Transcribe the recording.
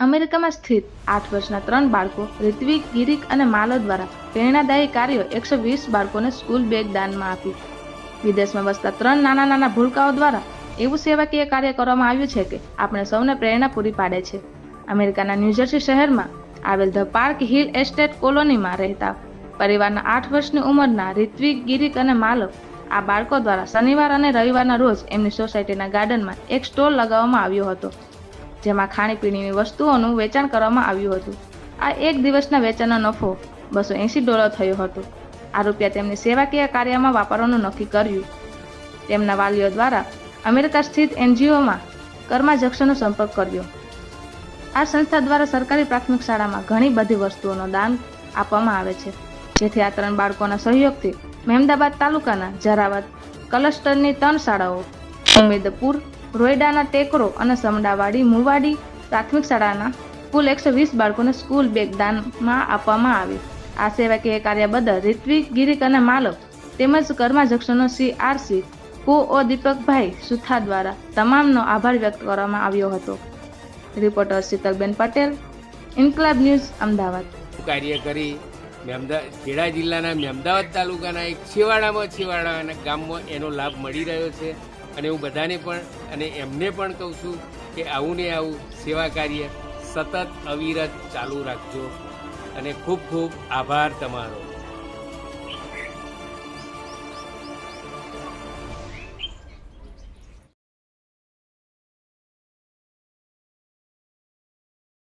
અમેરિકામાં સ્થિત આઠ વર્ષના ત્રણ બાળકો ઋત્વિક, ગિરિક અને માલો દ્વારા પ્રેરણાદાયી કાર્યો એકસો વીસ બાળકોને સ્કૂલ બેગ દાનમાં આપ્યું વિદેશમાં વસતા ત્રણ નાના નાના ભૂલકાઓ દ્વારા એવું સેવાકીય કાર્ય કરવામાં આવ્યું છે કે આપણે સૌને પ્રેરણા પૂરી પાડે છે. અમેરિકાના ન્યૂજર્સી શહેરમાં આવેલ ધ પાર્ક હિલ એસ્ટેટ કોલોનીમાં રહેતા પરિવારના આઠ વર્ષની ઉંમરના રિત્વિક ગિરિક અને માલવ આ બાળકો દ્વારા શનિવાર અને રવિવારના રોજ એમની સોસાયટીના ગાર્ડનમાં એક સ્ટોલ લગાવવામાં આવ્યો હતો. જેમાં ખાણીપીણીની વસ્તુઓનું વેચાણ કરવામાં આવ્યું હતું. આ એક દિવસના વેચાણનો નફો બસો એંસી ડોલર થયો હતો. આ રૂપિયા તેમની સેવાકીય કાર્યમાં વાપરવાનું નક્કી કર્યું. તેમના વાલીઓ દ્વારા અમેરિકા સ્થિત એનજીઓમાં કર્મા જંકશનનો સંપર્ક કર્યો. આ સંસ્થા દ્વારા સરકારી પ્રાથમિક શાળામાં ઘણી બધી વસ્તુઓનો દાન આપવામાં આવે છે. જેથી આ ત્રણ બાળકોના સહયોગથી મહેમદાબાદ તાલુકાના જરાવત ક્લસ્ટરની ત્રણ શાળાઓ, ઉમેદપુર રોયડાના ટેકરો અને સમડાવાડી મુવાડી પ્રાથમિક શાળાના કુલ એકસો વીસ બાળકોને સ્કૂલ બેગ દાનમાં આપવામાં આવી. આ સેવાકીય કાર્ય બદલ રિત્વિક ગિરિક અને માલવ તેમજ Karma જંકશનનો C RC O Deepakbhai Sutha દ્વારા તમામનો આભાર વ્યક્ત કરવામાં આવ્યો હતો. Reporter Shitalben Patel, Inquilab news, Ahmedabad. કાર્ય કરી ખેડા જિલ્લાના અમદાવાદ તાલુકાના એક છેવાડામાં છેવાડાના ગામમાં એનો લાભ મળી રહ્યો છે. અને હું બધાને પણ અને એમને પણ કહું છું કે આવું ને આવું સેવા કાર્ય સતત અવિરત ચાલુ રાખજો. અને ખૂબ ખૂબ આભાર તમારો.